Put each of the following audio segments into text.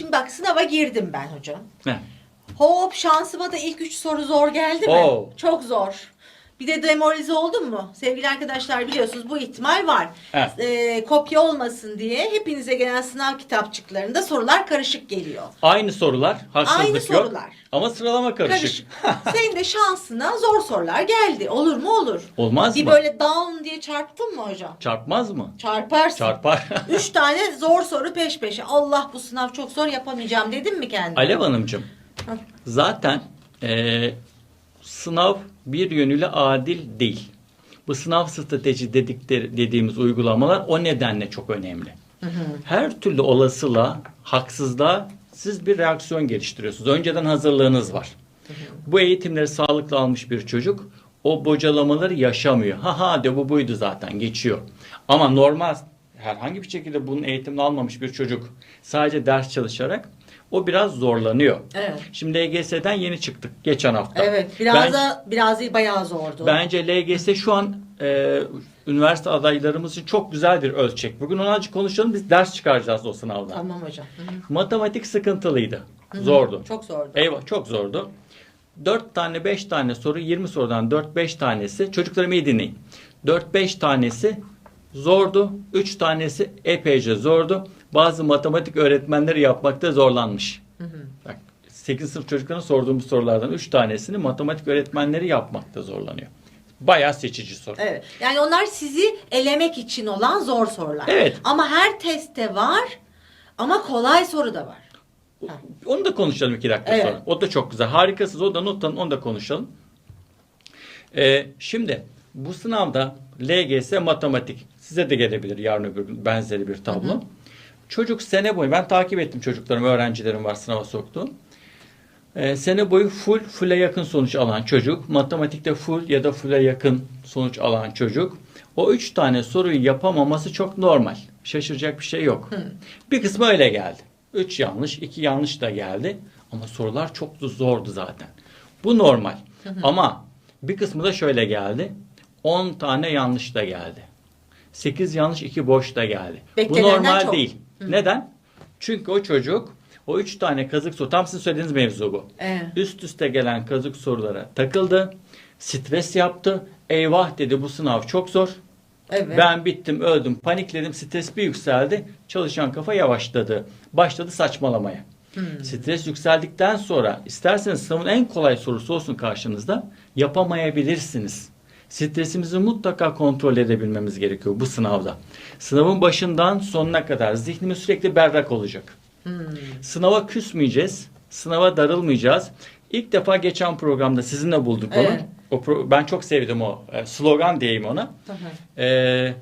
Şimdi bak sınava girdim ben hocam. Heh. Hop şansıma da ilk üç soru zor geldi mi? Oo. Çok zor. Bir de demoralize oldum mu? Sevgili arkadaşlar biliyorsunuz bu ihtimal var. Evet. Ee, kopya olmasın diye hepinize gelen sınav kitapçıklarında sorular karışık geliyor. Aynı sorular. Haksızlık Aynı yok. sorular. Ama sıralama karışık. Karışık. Senin de şansına zor sorular geldi. Olur mu olur. Olmaz Bir mı? böyle down diye çarptın mı hocam? Çarpmaz mı? Çarparsın. Çarpar. Üç tane zor soru peş peşe. Allah bu sınav çok zor yapamayacağım dedim mi kendine? Alev Hanımcığım. Zaten eee, sınav bir yönüyle adil değil. Bu sınav strateji dedikleri, dediğimiz uygulamalar o nedenle çok önemli. Her türlü olasılığa, haksızlığa siz bir reaksiyon geliştiriyorsunuz. Önceden hazırlığınız var. Bu eğitimleri sağlıklı almış bir çocuk o bocalamaları yaşamıyor. Ha ha de bu buydu zaten geçiyor. Ama normal herhangi bir şekilde bunun eğitimini almamış bir çocuk sadece ders çalışarak o biraz zorlanıyor. Evet. Şimdi LGS'den yeni çıktık geçen hafta. Evet. Biraz Ben- da biraz değil bayağı zordu. Bence LGS şu an e, üniversite adaylarımız için çok güzel bir ölçek. Bugün onu azıcık konuşalım. Biz ders çıkaracağız o sınavdan. Tamam hocam. Hı hı. Matematik sıkıntılıydı. Zordu. Çok zordu. Eyvah çok zordu. 4 tane 5 tane soru 20 sorudan 4-5 tanesi çocuklarım iyi dinleyin. 4-5 tanesi zordu. 3 tanesi epeyce zordu. Bazı matematik öğretmenleri yapmakta zorlanmış. Bak 8 sınıf çocuklarına sorduğumuz sorulardan 3 tanesini matematik öğretmenleri yapmakta zorlanıyor. Bayağı seçici soru. Evet. Yani onlar sizi elemek için olan zor sorular. Evet. Ama her testte var ama kolay soru da var. Ha. Onu da konuşalım iki dakika Evet. sonra. O da çok güzel. Harikasınız. O da not alın. Onu da konuşalım. Ee, şimdi bu sınavda LGS matematik size de gelebilir yarın öbür gün benzeri bir tablo. Çocuk sene boyu ben takip ettim çocuklarım, öğrencilerim var sınava soktuğum. Ee, sene boyu full full'e yakın sonuç alan çocuk, matematikte full ya da full'e yakın sonuç alan çocuk. O üç tane soruyu yapamaması çok normal. Şaşıracak bir şey yok. Bir kısmı öyle geldi. Üç yanlış, iki yanlış da geldi. Ama sorular çok zordu zaten. Bu normal. Ama bir kısmı da şöyle geldi. 10 tane yanlış da geldi. 8 yanlış, 2 boş da geldi. Bu normal çok. değil. Neden? Çünkü o çocuk o 3 tane kazık soru, tam sizin söylediğiniz mevzu bu. Evet. Üst üste gelen kazık sorulara takıldı. Stres yaptı. Eyvah dedi bu sınav çok zor. Evet. Ben bittim, öldüm, panikledim, stres bir yükseldi. Çalışan kafa yavaşladı. Başladı saçmalamaya. Hmm. Stres yükseldikten sonra isterseniz sınavın en kolay sorusu olsun karşınızda yapamayabilirsiniz. Stresimizi mutlaka kontrol edebilmemiz gerekiyor bu sınavda. Sınavın başından sonuna kadar zihnimiz sürekli berrak olacak. Hmm. Sınava küsmeyeceğiz. Sınava darılmayacağız. İlk defa geçen programda sizinle bulduk onu. Evet. O pro- ben çok sevdim o e, slogan diyeyim ona. Ee,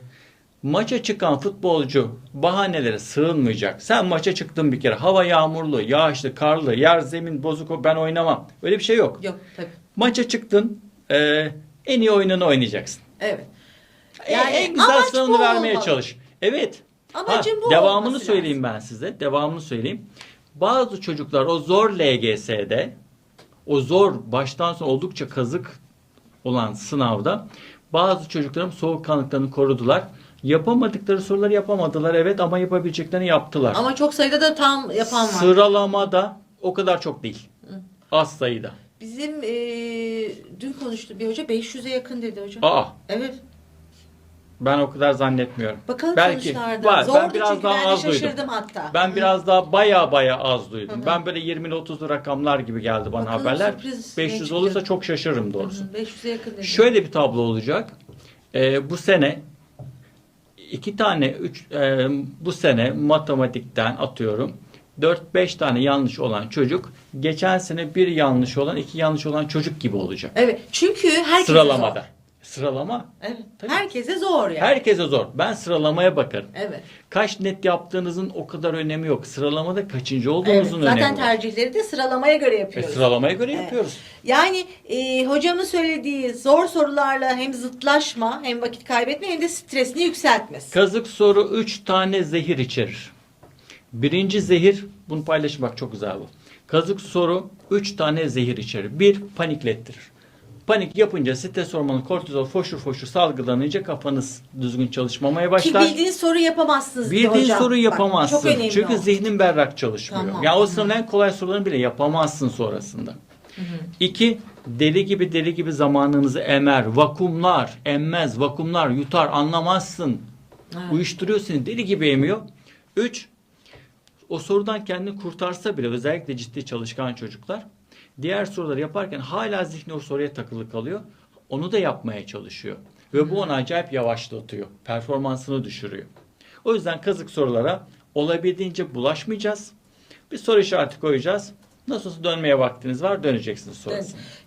maça çıkan futbolcu bahanelere sığınmayacak. Sen maça çıktın bir kere. Hava yağmurlu, yağışlı, karlı, yer zemin bozuk ben oynamam. Öyle bir şey yok. Yok tabii. Maça çıktın e, en iyi oyununu oynayacaksın. Evet. Yani Yani en güzel amaç sınavını bu vermeye olmalı. çalış. Evet. Amacın bu devamını söyleyeyim ben size. Devamını söyleyeyim. Bazı çocuklar o zor LGS'de o zor baştan sona oldukça kazık olan sınavda bazı çocuklarım soğukkanlıklarını korudular. Yapamadıkları soruları yapamadılar evet ama yapabileceklerini yaptılar. Ama çok sayıda da tam yapan var. Sıralamada o kadar çok değil. Az sayıda. Bizim dün konuştu bir hoca 500'e yakın dedi hocam. Aa Evet. ben o kadar zannetmiyorum. Bakalım Belki sonuçlarda. var. Zordu ben biraz çünkü daha ben de az duydum. şaşırdım hatta. Ben biraz daha baya baya az duydum. Ben böyle 20'li 30'lu rakamlar gibi geldi bana Bakalım haberler. sürpriz ne 500 çıkacak? olursa çok şaşırırım Hı doğrusu. hı, 500'e yakın dedi. Şöyle bir tablo olacak. Ee, bu sene iki tane üç, e, bu sene matematikten atıyorum 4-5 tane yanlış olan çocuk geçen sene bir yanlış olan iki yanlış olan çocuk gibi olacak. Evet. Çünkü herkese Sıralamada. zor. Sıralama Evet. Tabii. Herkese zor yani. herkese zor. Ben sıralamaya bakarım. Evet. Kaç net yaptığınızın o kadar önemi yok. Sıralamada kaçıncı evet. olduğunuzun Zaten önemi var. tercihleri de sıralamaya göre E, yapıyoruz. sıralamaya göre Evet. yapıyoruz. Yani e, hocamın söylediği zor sorularla hem zıtlaşma hem vakit kaybetme hem de stresini yükseltmesi. Kazık soru 3 tane zehir içerir. Birinci zehir, bunu paylaşın bak çok güzel bu. Kazık soru 3 tane zehir içerir. Bir, paniklettirir. Panik yapınca stres hormonu kortizol foşur foşur salgılanınca kafanız düzgün çalışmamaya Ki başlar. bildiğin soru yapamazsınız. Bildiğin hocam. Bak, yapamazsın. çok önemli Çünkü o. zihnin berrak çalışmıyor. Tamam. Yani o sınavın en kolay sorularını bile yapamazsın sonrasında. İki, deli gibi deli gibi zamanınızı emer, vakumlar, emmez, vakumlar, yutar, anlamazsın. Evet. Uyuşturuyor seni, deli gibi emiyor. Üç, o sorudan kendini kurtarsa bile özellikle ciddi çalışkan çocuklar diğer soruları yaparken hala zihni o soruya takılı kalıyor. Onu da yapmaya çalışıyor. Ve bu onu acayip yavaşlatıyor. Performansını düşürüyor. O yüzden kazık sorulara olabildiğince bulaşmayacağız. Bir soru işareti koyacağız. Nasıl olsa dönmeye vaktiniz var döneceksiniz sonrasında. Evet.